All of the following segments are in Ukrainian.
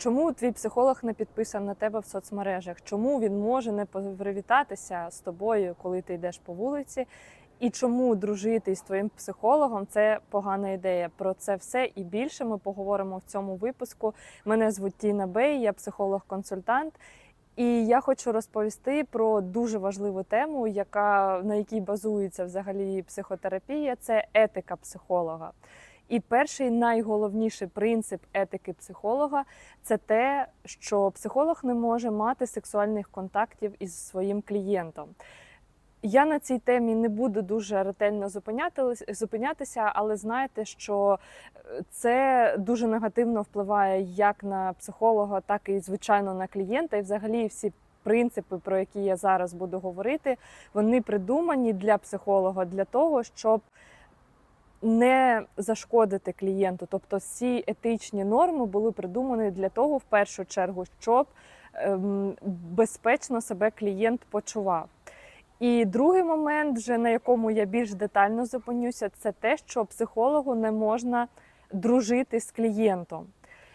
Чому твій психолог не підписаний на тебе в соцмережах? Чому він може не привітатися з тобою, коли ти йдеш по вулиці? І чому дружити з твоїм психологом це погана ідея? Про це все і більше ми поговоримо в цьому випуску. Мене звуть Тіна Бей, я психолог-консультант. І я хочу розповісти про дуже важливу тему, яка на якій базується взагалі психотерапія, це етика психолога. І перший найголовніший принцип етики психолога це те, що психолог не може мати сексуальних контактів із своїм клієнтом. Я на цій темі не буду дуже ретельно зупинятися, але знайте, що е, це дуже негативно впливає як на психолога, так і звичайно на клієнта. І взагалі всі принципи, про які я зараз буду говорити, вони придумані для психолога для того, щоб не зашкодити клієнту. Тобто всі етичні норми були придумані для того, в першу чергу, щоб ем, безпечно себе клієнт почував. І другий момент, вже на якому я більш детально зупинюся, це те, що психологу не можна дружити з клієнтом.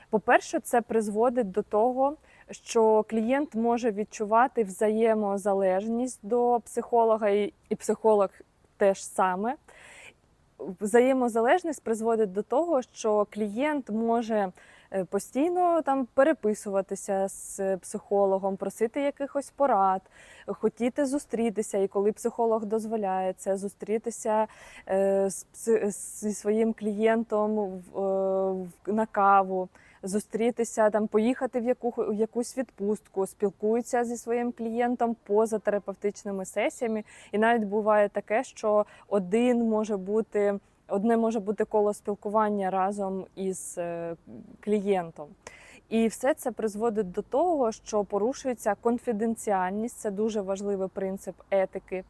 По-перше, це призводить до того, що клієнт може відчувати взаємозалежність до психолога, і психолог теж саме. Взаємозалежність призводить до того, що клієнт може е, постійно там переписуватися з психологом, просити якихось порад, хотіти зустрітися, і коли психолог дозволяє це, зустрітися е, зі своїм клієнтом е, в- на каву, зустрітися, там, поїхати в яку, в якусь відпустку, спілкуються зі своїм клієнтом поза терапевтичними сесіями. І навіть буває таке, що один може бути. Одне може бути коло спілкування разом із е, клієнтом. І все це призводить до того, що порушується конфіденціальність, це дуже важливий принцип етики.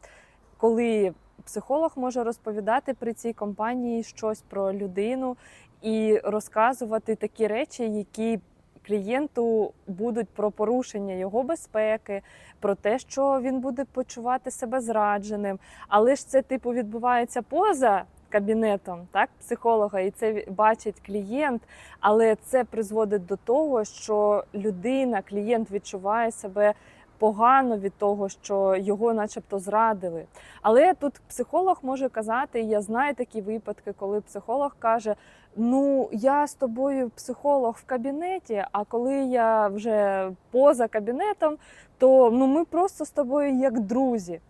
Коли психолог може розповідати при цій компанії щось про людину і розказувати такі речі, які клієнту будуть про порушення його безпеки, про те, що він буде почувати себе зрадженим. Але ж це типу відбувається поза кабінетом, так, психолога, і це бачить клієнт. Але це призводить до того, що людина, клієнт відчуває себе погано від того, що його, начебто, зрадили. Але тут психолог може казати, і я знаю такі випадки, коли психолог каже: Ну, я з тобою психолог в кабінеті, а коли я вже поза кабінетом, то ну ми просто з тобою як друзі.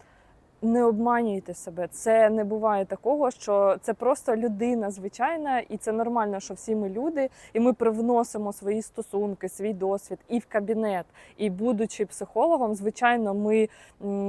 Не обманюйте себе. Це не буває такого, що це просто людина звичайна, і це нормально, що всі ми люди, і ми привносимо свої стосунки, свій досвід і в кабінет. І будучи психологом, звичайно, ми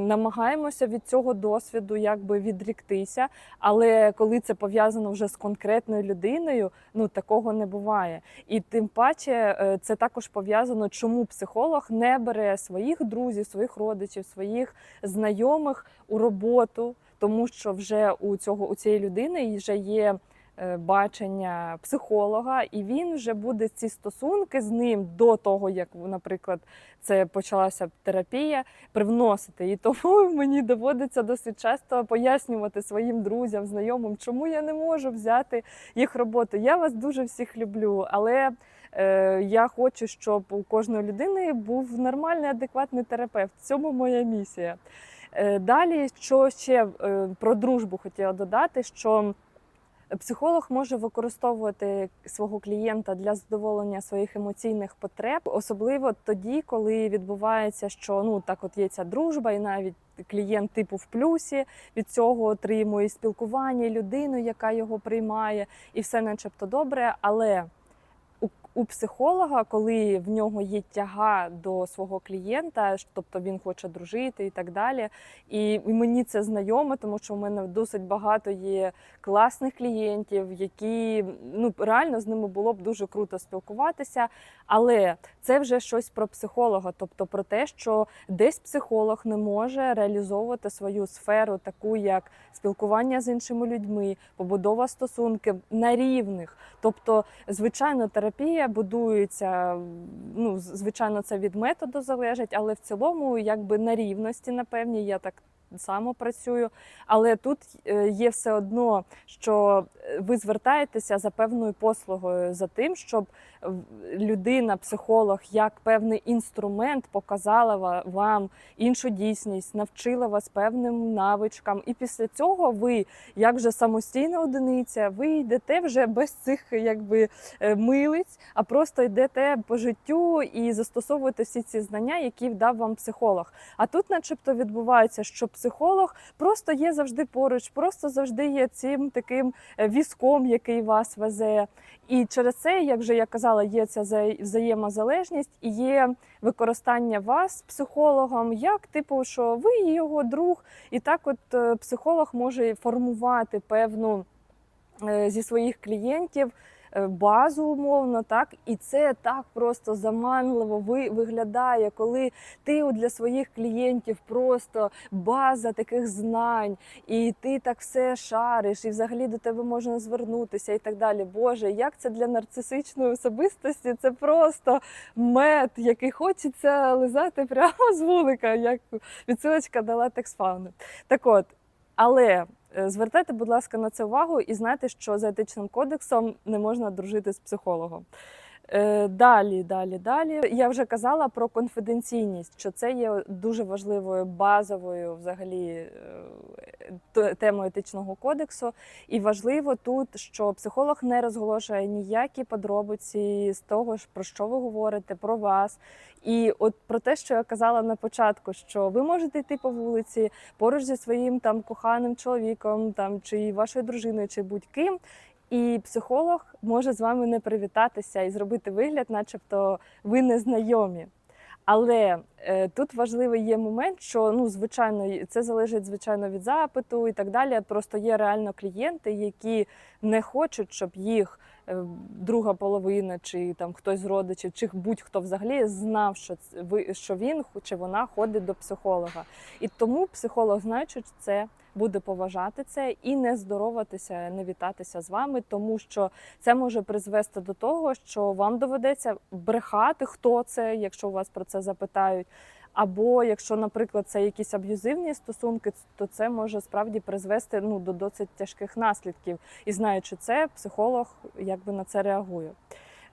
намагаємося від цього досвіду якби відріктися. Але коли це пов'язано вже з конкретною людиною, ну такого не буває. І тим паче е, це також пов'язано, чому психолог не бере своїх друзів, своїх родичів, своїх знайомих у роботу, тому що вже у цього у цієї людини вже є е, бачення психолога, і він вже буде ці стосунки з ним до того, як, наприклад, це почалася терапія, привносити. І тому мені доводиться досить часто пояснювати своїм друзям, знайомим, чому я не можу взяти їх роботу. Я вас дуже всіх люблю, але е, я хочу, щоб у кожної людини був нормальний, адекватний терапевт. В цьому моя місія. Е, Далі, що ще е, про дружбу хотіла додати, що психолог може використовувати свого клієнта для задоволення своїх емоційних потреб, особливо тоді, коли відбувається, що ну так, от є ця дружба, і навіть клієнт типу в плюсі від цього отримує спілкування, людину, яка його приймає, і все начебто добре, але у, у психолога, коли в нього є тяга до свого клієнта, тобто він хоче дружити і так далі. І, мені це знайомо, тому що в мене досить багато є класних клієнтів, які ну реально з ними було б дуже круто спілкуватися. Але це вже щось про психолога, тобто про те, що десь психолог не може реалізовувати свою сферу, таку як спілкування з іншими людьми, побудова стосунків на рівних. Тобто, звичайно, терапія будується. Ну, звичайно, це від методу залежить, але в цілому, якби на рівності, напевні, я так само працюю. Але тут е, є все одно, що е, ви звертаєтеся за певною послугою, за тим, щоб людина, психолог, як певний інструмент показала вам іншу дійсність, навчила вас певним навичкам. І після цього ви, як вже самостійна одиниця, ви йдете вже без цих якби е, милиць, а просто йдете по життю і застосовуєте всі ці знання, які дав вам психолог. А тут, начебто, відбувається, що психолог просто є завжди поруч, просто завжди є цим таким е, візком, який вас везе. І через це, як вже я казала, є ця взаємозалежність і є використання вас психологом, як типу, що ви його друг, і так, от е, психолог може формувати певну е, зі своїх клієнтів базу умовно, так і це так просто заманливо виглядає, коли ти для своїх клієнтів просто база таких знань, і ти так все шариш, і взагалі до тебе можна звернутися і так далі. Боже, як це для нарцисичної особистості? Це просто мед, який хочеться лизати прямо з вулика, як відсилочка до латекс фауни. Так от, але е, звертайте, будь ласка, на це увагу і знайте, що за етичним кодексом не можна дружити з психологом. Е, Далі, далі, далі. Я вже казала про конфіденційність, що це є дуже важливою базовою взагалі е, темою етичного кодексу. І важливо тут, що психолог не розголошує ніякі подробиці з того, ж, про що ви говорите, про вас. І от про те, що я казала на початку, що ви можете йти по вулиці поруч зі своїм там коханим чоловіком, там чи вашою дружиною, чи будь-ким. І психолог може з вами не привітатися і зробити вигляд, начебто ви не знайомі. Але е, тут важливий є момент, що ну, звичайно, це залежить звичайно від запиту і так далі. Просто є реально клієнти, які не хочуть, щоб їх друга половина, чи там хтось з родичів, чи будь-хто взагалі знав, що що він чи вона ходить до психолога. І тому психолог, знаючи це, буде поважати це і не здороватися, не вітатися з вами, тому що це може призвести до того, що вам доведеться брехати, хто це, якщо вас про це запитають. Або якщо, наприклад, це якісь аб'юзивні стосунки, то це може справді призвести ну, до досить тяжких наслідків. І знаючи це, психолог якби на це реагує.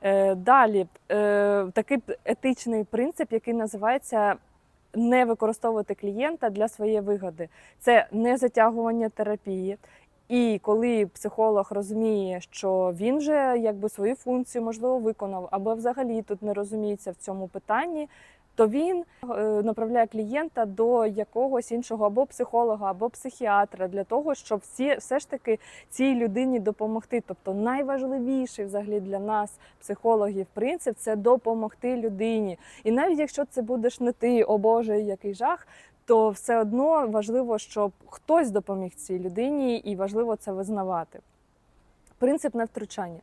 Е, Далі е, такий етичний принцип, який називається не використовувати клієнта для своєї вигоди. Це не затягування терапії. І коли психолог розуміє, що він вже якби свою функцію можливо виконав, або взагалі тут не розуміється в цьому питанні, то він е, направляє клієнта до якогось іншого або психолога, або психіатра для того, щоб всі все ж таки цій людині допомогти. Тобто найважливіший взагалі для нас, психологів, принцип це допомогти людині. І навіть якщо це будеш не ти, о Боже, який жах. То все одно важливо, щоб хтось допоміг цій людині, і важливо це визнавати. Принцип невтручання.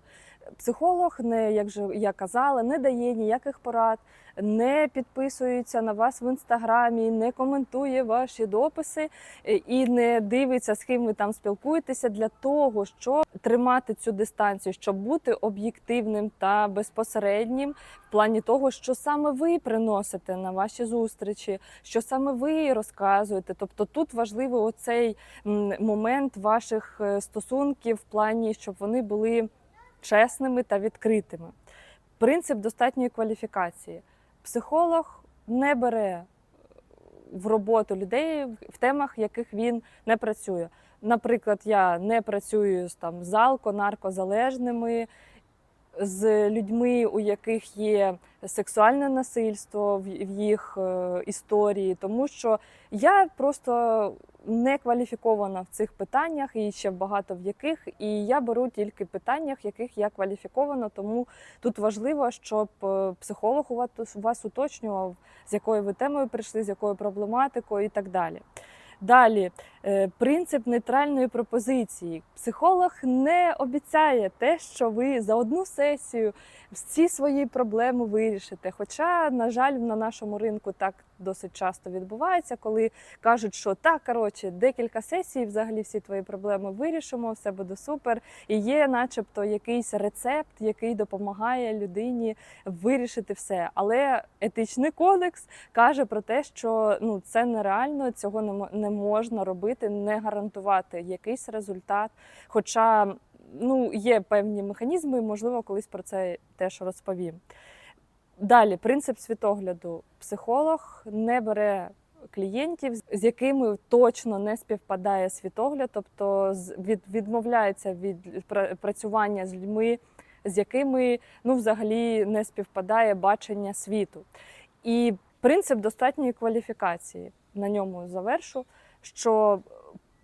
Психолог, не як же я казала, не дає ніяких порад, не підписується на вас в інстаграмі, не коментує ваші дописи е, і не дивиться, з ким ви там спілкуєтеся для того, щоб тримати цю дистанцію, щоб бути об'єктивним та безпосереднім в плані того, що саме ви приносите на ваші зустрічі, що саме ви розказуєте. Тобто тут важливий оцей момент ваших е, стосунків в плані, щоб вони були чесними та відкритими. Принцип достатньої кваліфікації. Психолог не бере в роботу людей в темах, яких він не працює. Наприклад, я не працюю там з алко, наркозалежними, з людьми, у яких є сексуальне насильство в в їх е, історії, тому що я просто не кваліфікована в цих питаннях і ще багато в яких, і я беру тільки питаннях, яких я кваліфікована. Тому тут важливо, щоб е, психолог у вас, уточнював, з якою ви темою прийшли, з якою проблематикою і так далі. Далі Е, Принцип нейтральної пропозиції. Психолог не обіцяє те, що ви за одну сесію всі свої проблеми вирішите. Хоча, на жаль, на нашому ринку так досить часто відбувається, коли кажуть, що так, коротше, декілька сесій, взагалі всі твої проблеми вирішимо, все буде супер. І є, начебто, якийсь рецепт, який допомагає людині вирішити все. Але етичний кодекс каже про те, що ну це нереально, цього не мо- можна робити, не гарантувати якийсь результат. Хоча ну, є певні механізми, можливо, колись про це теж розповім. Далі, принцип світогляду. Психолог не бере клієнтів, з якими точно не співпадає світогляд, тобто відмовляється від пра- працювання з людьми, з якими ну, взагалі не співпадає бачення світу. І принцип достатньої кваліфікації. На ньому завершу, що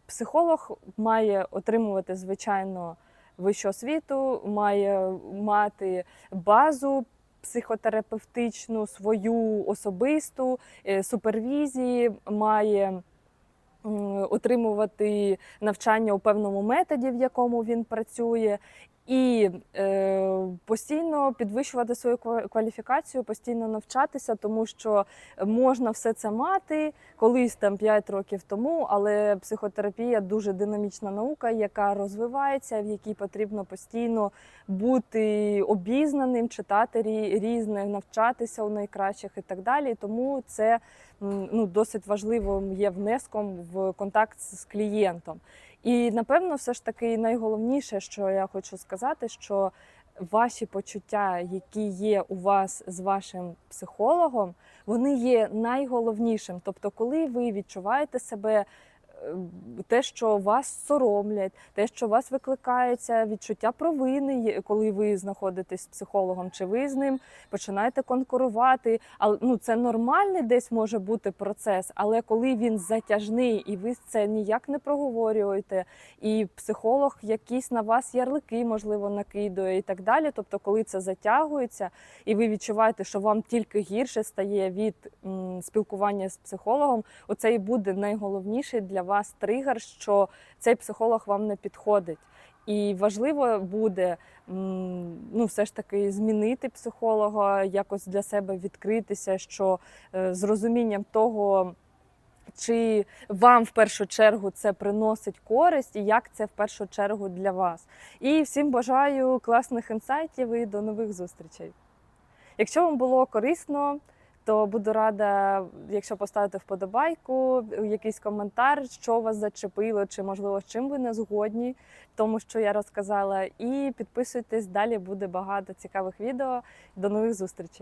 психолог має отримувати, звичайно, вищу освіту, має мати базу психотерапевтичну, свою особисту, е, супервізії, має отримувати навчання у певному методі, в якому він працює, і е, постійно підвищувати свою ква- кваліфікацію, постійно навчатися, тому що можна все це мати колись там 5 років тому, але психотерапія дуже динамічна наука, яка розвивається, в якій потрібно постійно бути обізнаним, читати рі- різне, навчатися у найкращих і так далі. Тому це ну, досить важливим є внеском в контакт з клієнтом. І напевно, все ж таки найголовніше, що я хочу сказати, що ваші почуття, які є у вас з вашим психологом, вони є найголовнішим. Тобто, коли ви відчуваєте себе. Е, Те, що вас соромлять, те, що у вас викликається відчуття провини, коли ви знаходитесь з психологом, чи ви з ним починаєте конкурувати. Але ну це нормальний десь може бути процес, але коли він затяжний і ви це ніяк не проговорюєте, і психолог якісь на вас ярлики, можливо, накидує і так далі. Тобто, коли це затягується, і ви відчуваєте, що вам тільки гірше стає від м, спілкування з психологом, оце і буде найголовніший для вас тригер, що цей психолог вам не підходить. І важливо буде ну, все ж таки змінити психолога, якось для себе відкритися, що е, з розумінням того, чи вам в першу чергу це приносить користь, і як це в першу чергу для вас. І всім бажаю класних інсайтів і до нових зустрічей. Якщо вам було корисно, то буду рада, якщо поставите вподобайку, якийсь коментар, що вас зачепило, чи можливо з чим ви не згодні, тому що я розказала. І підписуйтесь, далі буде багато цікавих відео. До нових зустрічей.